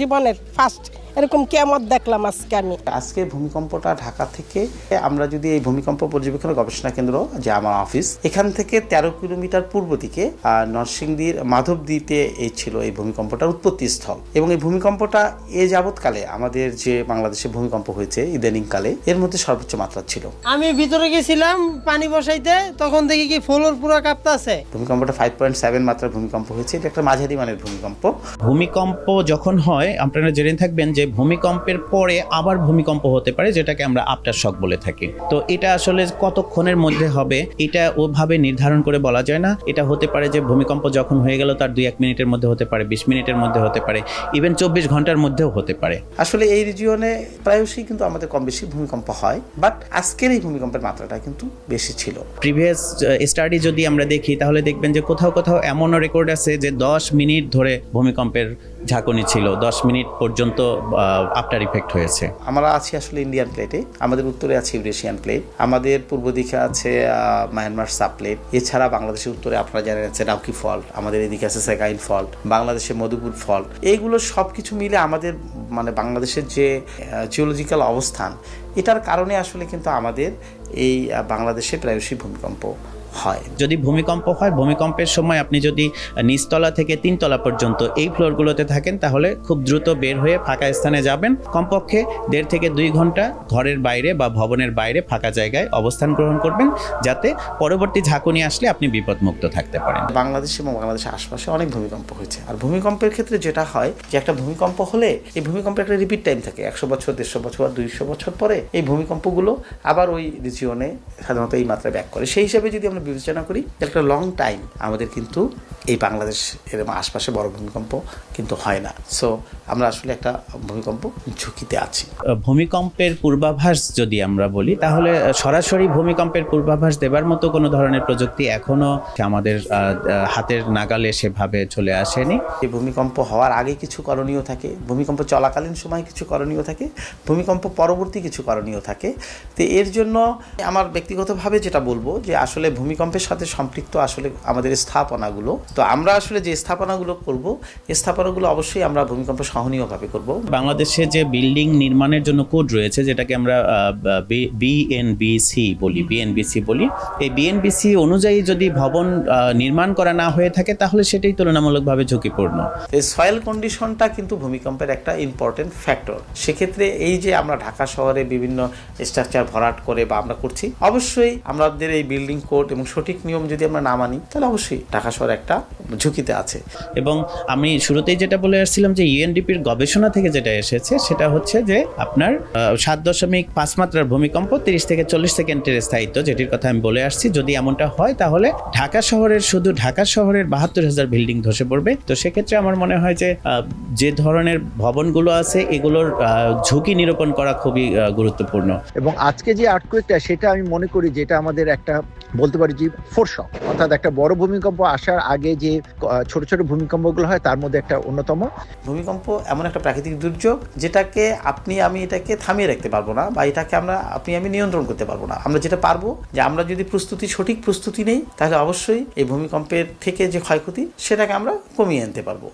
জীবনের ফার্স্ট এরকম কেমত দেখলাম আজকে আমি। আজকে ভূমিকম্পটা ঢাকা থেকে আমরা যদি এই ভূমিকম্প পর্যবেক্ষণ গবেষণা কেন্দ্র যে আমার অফিস এখান থেকে তেরো কিলোমিটার পূর্ব দিকে আহ, নরসিংদীর মাধবদ্বীপে এই ছিল এই ভূমিকম্পটার উৎপত্তি স্থল এবং এই ভূমিকম্পটা এ যাবৎকালে আমাদের যে বাংলাদেশে ভূমিকম্প হয়েছে ইদানিং কালে এর মধ্যে সর্বোচ্চ মাত্রা ছিল। আমি ভিতরে গেছিলাম পানি বসাইতে তখন দেখি কি ফ্লোর পুরো কাঁপতাছে ভূমিকম্পটা ফাইভ পয়েন্ট সেভেন মাত্রার ভূমিকম্প হয়েছে এটা একটা মাঝারি মানের ভূমিকম্প। ভূমিকম্প যখন হয় আপনারা জেনে থাকবেন যে ভূমিকম্পের পরে আবার ভূমিকম্প হতে পারে যেটাকে আমরা আফটার শক বলে থাকি। তো এটা আসলে কতক্ষণের মধ্যে হবে এটা ওভাবে নির্ধারণ করে বলা যায় না। এটা হতে পারে যে ভূমিকম্প যখন হয়ে গেল তার দুই এক মিনিটের মধ্যে হতে পারে বিশ মিনিটের মধ্যে হতে পারে ইভেন চব্বিশ ঘণ্টার মধ্যেও হতে পারে। আসলে এই রিজিয়নে প্রায়শই কিন্তু আমাদের কম বেশি ভূমিকম্প হয় বাট আজকের এই ভূমিকম্পের মাত্রাটা কিন্তু বেশি ছিল। প্রিভিয়াস স্টাডি যদি আমরা দেখি তাহলে দেখবেন যে কোথাও কোথাও এমনও রেকর্ড আছে যে দশ মিনিট ধরে ভূমিকম্পের ঝাঁকুনি ছিল। দশ মিনিট পর্যন্ত আফটার ইফেক্ট হয়েছে। আমরা আছি আসলে ইন্ডিয়ান প্লেটে আমাদের উত্তরে আছে ইউরেশিয়ান প্লেট আমাদের পূর্ব দিকে আছে মায়ানমার সাব প্লেট এছাড়া বাংলাদেশের উত্তরে আপনারা জানেন আছে ডাউকি ফল্ট আমাদের এদিকে আছে সেকাইন ফল্ট বাংলাদেশে মধুপুর ফল্ট এইগুলো সব কিছু মিলে আমাদের মানে বাংলাদেশের যে জিওলজিক্যাল অবস্থান এটার কারণে আসলে কিন্তু আমাদের এই বাংলাদেশে প্রায়শই ভূমিকম্প হয়। যদি ভূমিকম্প হয় ভূমিকম্পের সময় আপনি যদি নিচতলা থেকে তিনতলা পর্যন্ত এই ফ্লোরগুলোতে থাকেন তাহলে খুব দ্রুত বের হয়ে ফাঁকা স্থানে যাবেন। কমপক্ষে দেড় থেকে দুই ঘণ্টা ঘরের বাইরে বা ভবনের বাইরে ফাঁকা জায়গায় অবস্থান গ্রহণ করবেন যাতে পরবর্তী ঝাঁকুনি আসলে আপনি বিপদমুক্ত থাকতে পারেন। বাংলাদেশ এবং বাংলাদেশের আশপাশে অনেক ভূমিকম্প হয়েছে। আর ভূমিকম্পের ক্ষেত্রে যেটা হয় যে একটা ভূমিকম্প হলে এই ভূমিকম্পের একটা রিপিট টাইম থাকে। একশো বছর দেড়শো বছর বা দুইশো বছর পরে এই ভূমিকম্পগুলো আবার ওই রিজিয়নে সাধারণত এই মাত্রায় ব্যাক করে। সেই হিসাবে যদি আমরা বিবেচনা করি একটা লং টাইম আমাদের কিন্তু এই বাংলাদেশ এর আশপাশে বড় ভূমিকম্প কিন্তু হয় না। সো আমরা আসলে একটা ভূমিকম্প ঝুঁকিতে আছি। ভূমিকম্পের পূর্বাভাস যদি আমরা বলি তাহলে সরাসরি ভূমিকম্পের পূর্বাভাস দেবার মতো কোনো ধরনের প্রযুক্তি এখনও আমাদের হাতের নাগালে সেভাবে চলে আসেনি। এই ভূমিকম্প হওয়ার আগে কিছু করণীয় থাকে ভূমিকম্প চলাকালীন সময় কিছু করণীয় থাকে ভূমিকম্প পরবর্তী কিছু করণীয় থাকে। তো এর জন্য আমার ব্যক্তিগতভাবে যেটা বলব যে আসলে ভূমিকম্পের সাথে সম্পৃক্ত আসলে আমাদের স্থাপনাগুলো। তো আমরা আসলে যে স্থাপনাগুলো করব এই স্থাপনাগুলো অবশ্যই আমরা ভূমিকম্প সহনীয়ভাবে করব। বাংলাদেশে যে বিল্ডিং নির্মাণের জন্য কোড রয়েছে যেটাকে আমরা বিএনবিসি বলি বিএনবিসি বলি এই বিএনবিসি অনুযায়ী যদি ভবন নির্মাণ করা না হয়ে থাকে তাহলে সেটাই তুলনামূলকভাবে ঝুঁকিপূর্ণ। এই সয়েল কন্ডিশনটা কিন্তু ভূমিকম্পের একটা ইম্পর্টেন্ট ফ্যাক্টর সেক্ষেত্রে এই যে আমরা ঢাকা শহরে বিভিন্ন স্ট্রাকচার ভরাট করে বা আমরা করছি অবশ্যই আমাদের এই বিল্ডিং কোড এবং সঠিক নিয়ম যদি আমরা না মানি তাহলে অবশ্যই ঢাকা শহর একটা ঝুঁকিতে আছে। এবং আমি শুরুতেই যেটা বলে আসছিলাম যে ইউএনডিপির গবেষণা থেকে যেটা এসেছে সেটা হচ্ছে যে আপনার সাত দশমিক পাঁচ মাত্রার ভূমিকম্প তিরিশ থেকে চল্লিশ সেকেন্ডের স্থায়িত্ব যেটির কথা আমি বলে আসছি। যদি এমনটা হয় তাহলে ঢাকা শহরের শুধু ঢাকা শহরের বাহাত্তর হাজার বিল্ডিং ধসে পড়বে। তো সেক্ষেত্রে আমার মনে হয় যে যে ধরনের ভবনগুলো আছে এগুলোর ঝুঁকি নিরূপণ করা খুবই আহ, গুরুত্বপূর্ণ। এবং আজকে যে আর্টকুয়েকটা সেটা আমি মনে করি যেটা আমাদের একটা বলতে পারি যে ফোরশক অর্থাৎ একটা বড় ভূমিকম্প আসার আগে যে ছোট ছোট ভূমিকম্পগুলো হয় তার মধ্যে একটা অন্যতম। ভূমিকম্প এমন একটা প্রাকৃতিক দুর্যোগ যেটাকে আপনি আমি এটাকে থামিয়ে রাখতে পারব না বা এটাকে আমরা আপনি আমি নিয়ন্ত্রণ করতে পারব না। আমরা যেটা পারব যে আমরা যদি প্রস্তুতি সঠিক প্রস্তুতি নেই তাহলে অবশ্যই এই ভূমিকম্পের থেকে যে ক্ষয়ক্ষতি সেটাকে আমরা কমিয়ে আনতে পারব।